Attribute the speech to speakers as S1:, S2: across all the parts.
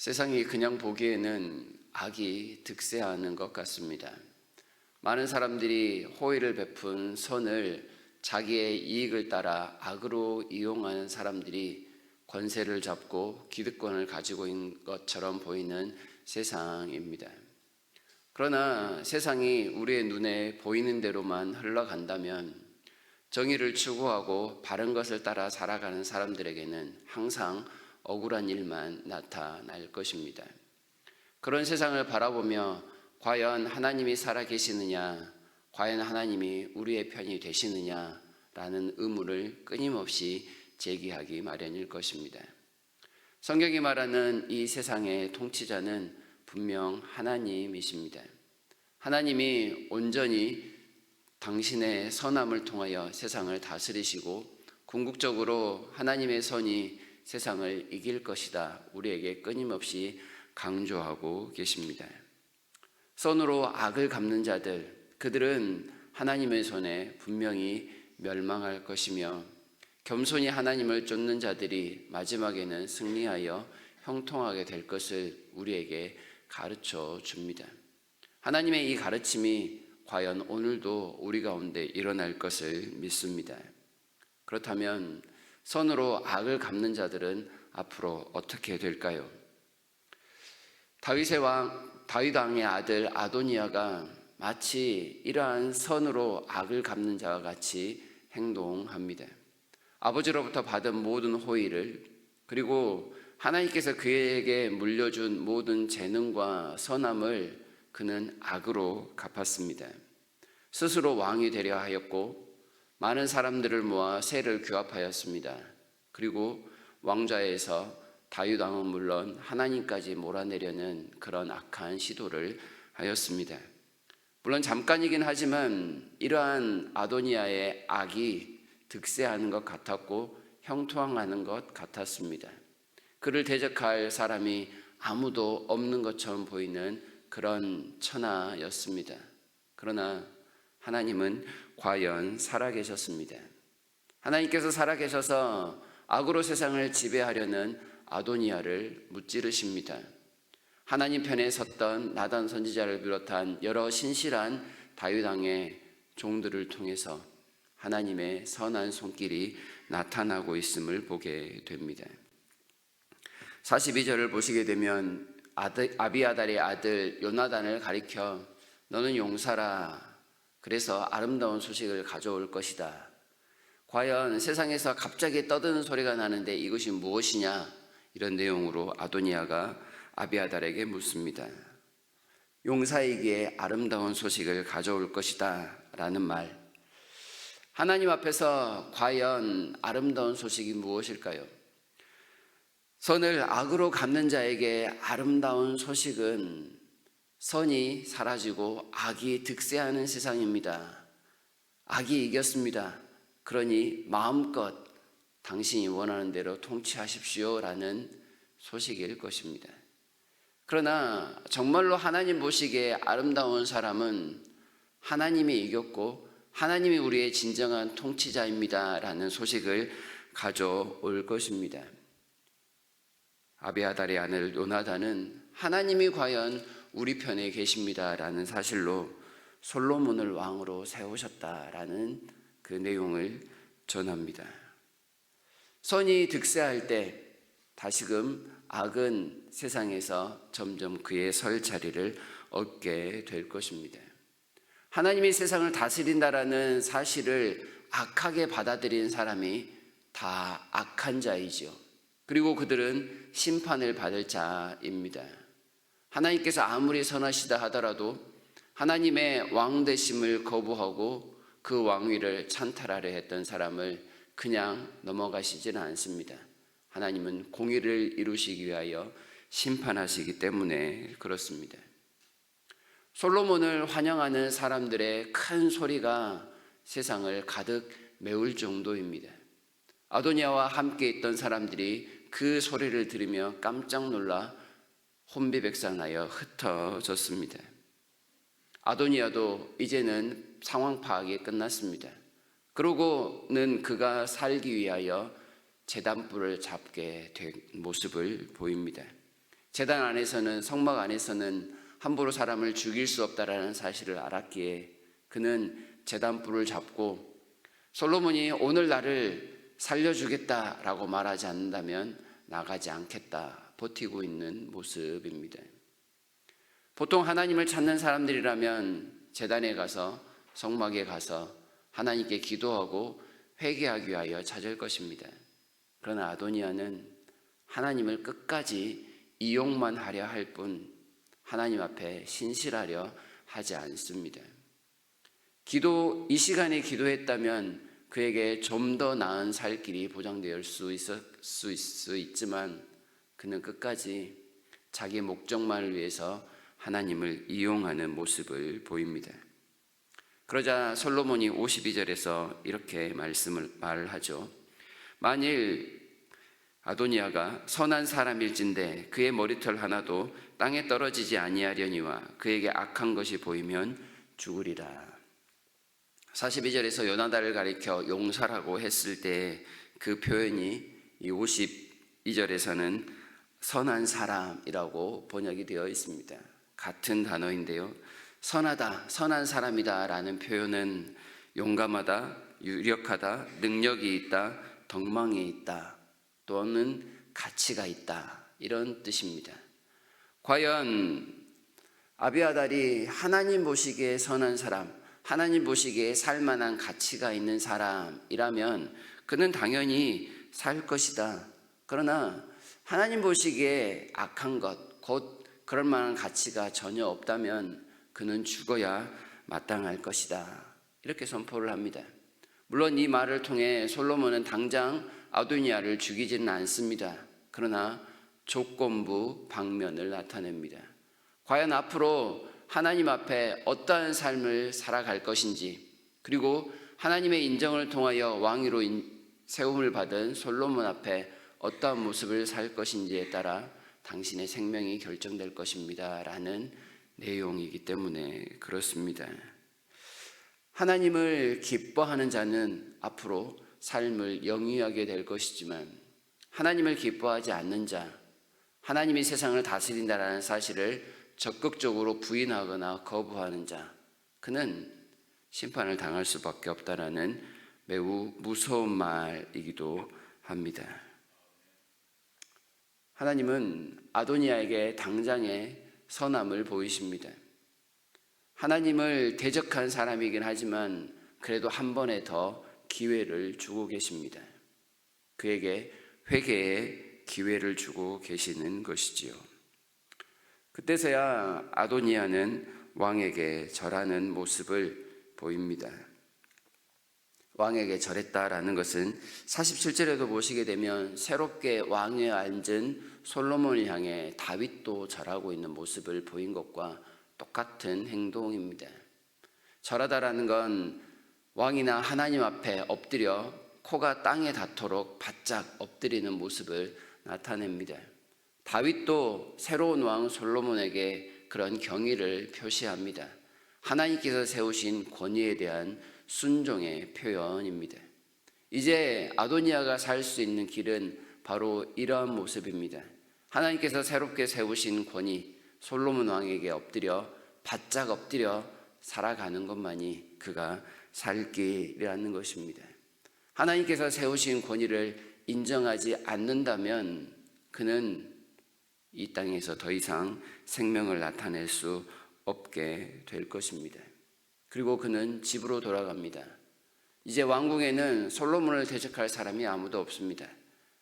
S1: 세상이 그냥 보기에는 악이 득세하는 것 같습니다. 많은 사람들이 호의를 베푼 선을 자기의 이익을 따라 악으로 이용하는 사람들이 권세를 잡고 기득권을 가지고 있는 것처럼 보이는 세상입니다. 그러나 세상이 우리의 눈에 보이는 대로만 흘러간다면 정의를 추구하고 바른 것을 따라 살아가는 사람들에게는 항상 억울한 일만 나타날 것입니다. 그런 세상을 바라보며 과연 하나님이 살아 계시느냐, 과연 하나님이 우리의 편이 되시느냐라는 의문을 끊임없이 제기하기 마련일 것입니다. 성경이 말하는 이 세상의 통치자는 분명 하나님이십니다. 하나님이 온전히 당신의 선함을 통하여 세상을 다스리시고 궁극적으로 하나님의 선이 세상을 이길 것이다. 우리에게 끊임없이 강조하고 계십니다. 선으로 악을 갚는 자들, 그들은 하나님의 손에 분명히 멸망할 것이며 겸손히 하나님을 쫓는 자들이 마지막에는 승리하여 형통하게 될 것을 우리에게 가르쳐 줍니다. 하나님의 이 가르침이 과연 오늘도 우리 가운데 일어날 것을 믿습니다. 그렇다면 선으로 악을 갚는 자들은 앞으로 어떻게 될까요? 다윗의 왕 다윗 왕의 아들 아도니아가 마치 이러한 선으로 악을 갚는 자와 같이 행동합니다. 아버지로부터 받은 모든 호의를 그리고 하나님께서 그에게 물려준 모든 재능과 선함을 그는 악으로 갚았습니다. 스스로 왕이 되려 하였고 많은 사람들을 모아 세를 규합하였습니다. 그리고 왕좌에서 다윗 왕은 물론 하나님까지 몰아내려는 그런 악한 시도를 하였습니다. 물론 잠깐이긴 하지만 이러한 아도니아의 악이 득세하는 것 같았고 형통하는 것 같았습니다. 그를 대적할 사람이 아무도 없는 것처럼 보이는 그런 천하였습니다. 그러나 하나님은 과연 살아계셨습니다. 하나님께서 살아계셔서 악으로 세상을 지배하려는 아도니아를 무찌르십니다. 하나님 편에 섰던 나단 선지자를 비롯한 여러 신실한 다윗 왕의 종들을 통해서 하나님의 선한 손길이 나타나고 있음을 보게 됩니다. 42절을 보시게 되면 아비아달의 아들 요나단을 가리켜 너는 용사라 그래서 아름다운 소식을 가져올 것이다. 과연 세상에서 갑자기 떠드는 소리가 나는데 이것이 무엇이냐? 이런 내용으로 아도니아가 아비아달에게 묻습니다. 용사에게 아름다운 소식을 가져올 것이다. 라는 말. 하나님 앞에서 과연 아름다운 소식이 무엇일까요? 선을 악으로 갚는 자에게 아름다운 소식은 선이 사라지고 악이 득세하는 세상입니다. 악이 이겼습니다. 그러니 마음껏 당신이 원하는 대로 통치하십시오 라는 소식일 것입니다. 그러나 정말로 하나님 보시기에 아름다운 사람은 하나님이 이겼고 하나님이 우리의 진정한 통치자입니다 라는 소식을 가져올 것입니다. 아비아달의 아들 요나단은 하나님이 과연 우리 편에 계십니다라는 사실로 솔로몬을 왕으로 세우셨다라는 그 내용을 전합니다. 선이 득세할 때 다시금 악은 세상에서 점점 그의 설 자리를 얻게 될 것입니다. 하나님이 세상을 다스린다라는 사실을 악하게 받아들인 사람이 다 악한 자이지요. 그리고 그들은 심판을 받을 자입니다. 하나님께서 아무리 선하시다 하더라도 하나님의 왕 되심을 거부하고 그 왕위를 찬탈하려 했던 사람을 그냥 넘어가시지는 않습니다. 하나님은 공의를 이루시기 위하여 심판하시기 때문에 그렇습니다. 솔로몬을 환영하는 사람들의 큰 소리가 세상을 가득 메울 정도입니다. 아도니아와 함께 있던 사람들이 그 소리를 들으며 깜짝 놀라 혼비백산하여 흩어졌습니다. 아도니아도 이제는 상황 파악이 끝났습니다. 그러고는 그가 살기 위하여 재단불을 잡게 된 모습을 보입니다. 재단 안에서는 성막 안에서는 함부로 사람을 죽일 수 없다라는 사실을 알았기에 그는 재단 불을 잡고 솔로몬이 오늘 나를 살려주겠다라고 말하지 않는다면 나가지 않겠다 버티고 있는 모습입니다. 보통 하나님을 찾는 사람들이라면 재단에 가서 성막에 가서 하나님께 기도하고 회개하기 위하여 찾을 것입니다. 그러나 아도니아는 하나님을 끝까지 이용만 하려 할 뿐 하나님 앞에 신실하려 하지 않습니다. 기도 이 시간에 기도했다면 그에게 좀 더 나은 살 길이 보장될 수 있을 수, 있, 수 있지만 그는 끝까지 자기 목적만을 위해서 하나님을 이용하는 모습을 보입니다. 그러자 솔로몬이 52절에서 이렇게 말씀을 말을 하죠. 만일 아도니아가 선한 사람일진데 그의 머리털 하나도 땅에 떨어지지 아니하려니와 그에게 악한 것이 보이면 죽으리라. 42절에서 요나단을 가리켜 용사라고 했을 때 그 표현이 이 52절에서는 선한 사람이라고 번역이 되어 있습니다. 같은 단어인데요. 선하다, 선한 사람이다 라는 표현은 용감하다, 유력하다, 능력이 있다, 덕망이 있다, 또는 가치가 있다. 이런 뜻입니다. 과연 아비아달이 하나님 보시기에 선한 사람, 하나님 보시기에 살만한 가치가 있는 사람이라면 그는 당연히 살 것이다. 그러나 하나님 보시기에 악한 것, 곧 그럴 만한 가치가 전혀 없다면 그는 죽어야 마땅할 것이다. 이렇게 선포를 합니다. 물론 이 말을 통해 솔로몬은 당장 아도니아를 죽이지는 않습니다. 그러나 조건부 방면을 나타냅니다. 과연 앞으로 하나님 앞에 어떠한 삶을 살아갈 것인지, 그리고 하나님의 인정을 통하여 왕위로 세움을 받은 솔로몬 앞에 어떠한 모습을 살 것인지에 따라 당신의 생명이 결정될 것입니다. 라는 내용이기 때문에 그렇습니다. 하나님을 기뻐하는 자는 앞으로 삶을 영위하게 될 것이지만 하나님을 기뻐하지 않는 자, 하나님이 세상을 다스린다라는 사실을 적극적으로 부인하거나 거부하는 자, 그는 심판을 당할 수밖에 없다라는 매우 무서운 말이기도 합니다. 하나님은 아도니아에게 당장의 선함을 보이십니다. 하나님을 대적한 사람이긴 하지만 그래도 한 번에 더 기회를 주고 계십니다. 그에게 회개의 기회를 주고 계시는 것이지요. 그때서야 아도니아는 왕에게 절하는 모습을 보입니다. 왕에게 절했다라는 것은 47절에도 보시게 되면 새롭게 왕에 앉은 솔로몬을 향해 다윗도 절하고 있는 모습을 보인 것과 똑같은 행동입니다. 절하다라는 건 왕이나 하나님 앞에 엎드려 코가 땅에 닿도록 바짝 엎드리는 모습을 나타냅니다. 다윗도 새로운 왕 솔로몬에게 그런 경의를 표시합니다. 하나님께서 세우신 권위에 대한 순종의 표현입니다. 이제 아도니아가 살 수 있는 길은 바로 이러한 모습입니다. 하나님께서 새롭게 세우신 권위, 솔로몬 왕에게 엎드려 바짝 엎드려 살아가는 것만이 그가 살 길이라는 것입니다. 하나님께서 세우신 권위를 인정하지 않는다면 그는 이 땅에서 더 이상 생명을 나타낼 수 없게 될 것입니다. 그리고 그는 집으로 돌아갑니다. 이제 왕궁에는 솔로몬을 대적할 사람이 아무도 없습니다.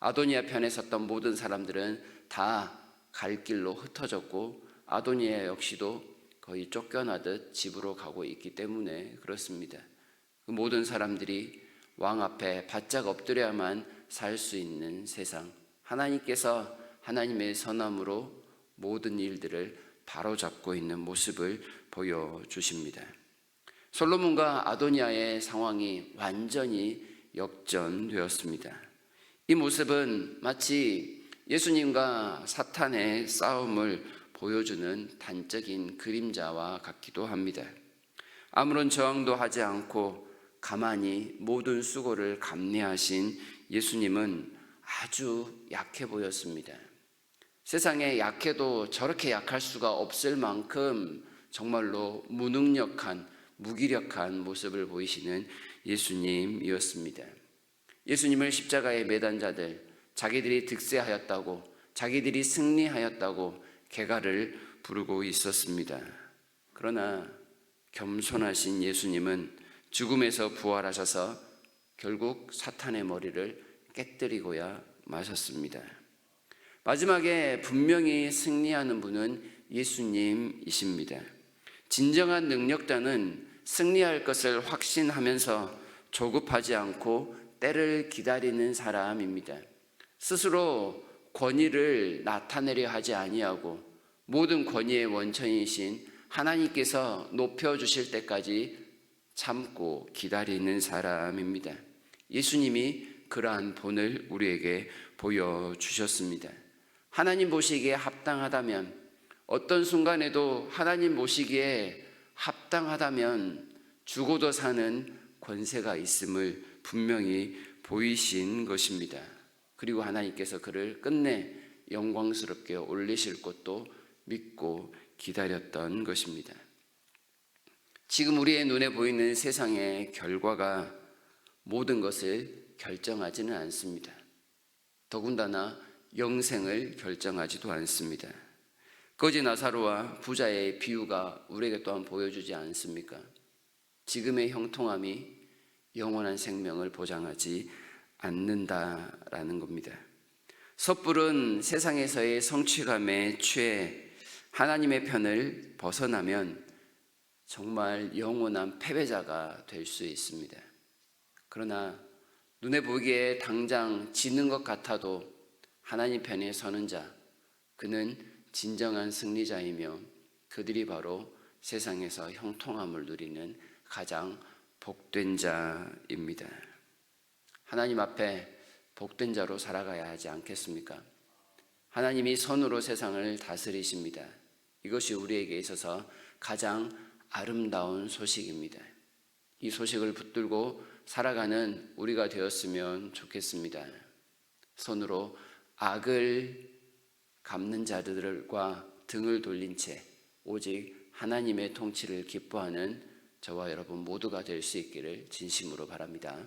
S1: 아도니아 편에 섰던 모든 사람들은 다 갈 길로 흩어졌고 아도니아 역시도 거의 쫓겨나듯 집으로 가고 있기 때문에 그렇습니다. 그 모든 사람들이 왕 앞에 바짝 엎드려야만 살 수 있는 세상. 하나님께서 하나님의 선함으로 모든 일들을 바로잡고 있는 모습을 보여주십니다. 솔로몬과 아도니아의 상황이 완전히 역전되었습니다. 이 모습은 마치 예수님과 사탄의 싸움을 보여주는 단적인 그림자와 같기도 합니다. 아무런 저항도 하지 않고 가만히 모든 수고를 감내하신 예수님은 아주 약해 보였습니다. 세상에 약해도 저렇게 약할 수가 없을 만큼 정말로 무능력한, 무기력한 모습을 보이시는 예수님이었습니다. 예수님을 십자가에 매단 자들, 자기들이 득세하였다고, 자기들이 승리하였다고 개가를 부르고 있었습니다. 그러나 겸손하신 예수님은 죽음에서 부활하셔서 결국 사탄의 머리를 깨뜨리고야 마셨습니다. 마지막에 분명히 승리하는 분은 예수님이십니다. 진정한 능력자는 승리할 것을 확신하면서 조급하지 않고 때를 기다리는 사람입니다. 스스로 권위를 나타내려 하지 아니하고 모든 권위의 원천이신 하나님께서 높여 주실 때까지 참고 기다리는 사람입니다. 예수님이 그러한 본을 우리에게 보여 주셨습니다. 하나님 보시기에 합당하다면 어떤 순간에도 하나님 보시기에 합당하다면 죽어도 사는 권세가 있음을 분명히 보이신 것입니다. 그리고 하나님께서 그를 끝내 영광스럽게 올리실 것도 믿고 기다렸던 것입니다. 지금 우리의 눈에 보이는 세상의 결과가 모든 것을 결정하지는 않습니다. 더군다나 영생을 결정하지도 않습니다. 거지 나사로와 부자의 비유가 우리에게 또한 보여주지 않습니까? 지금의 형통함이 영원한 생명을 보장하지 않는다라는 겁니다. 섣부른 세상에서의 성취감에 취해 하나님의 편을 벗어나면 정말 영원한 패배자가 될 수 있습니다. 그러나 눈에 보기에 당장 지는 것 같아도 하나님 편에 서는 자, 그는 진정한 승리자이며 그들이 바로 세상에서 형통함을 누리는 가장 복된 자입니다. 하나님 앞에 복된 자로 살아가야 하지 않겠습니까? 하나님이 선으로 세상을 다스리십니다. 이것이 우리에게 있어서 가장 아름다운 소식입니다. 이 소식을 붙들고 살아가는 우리가 되었으면 좋겠습니다. 손으로 악을 갚는 자들과 등을 돌린 채 오직 하나님의 통치를 기뻐하는 저와 여러분 모두가 될 수 있기를 진심으로 바랍니다.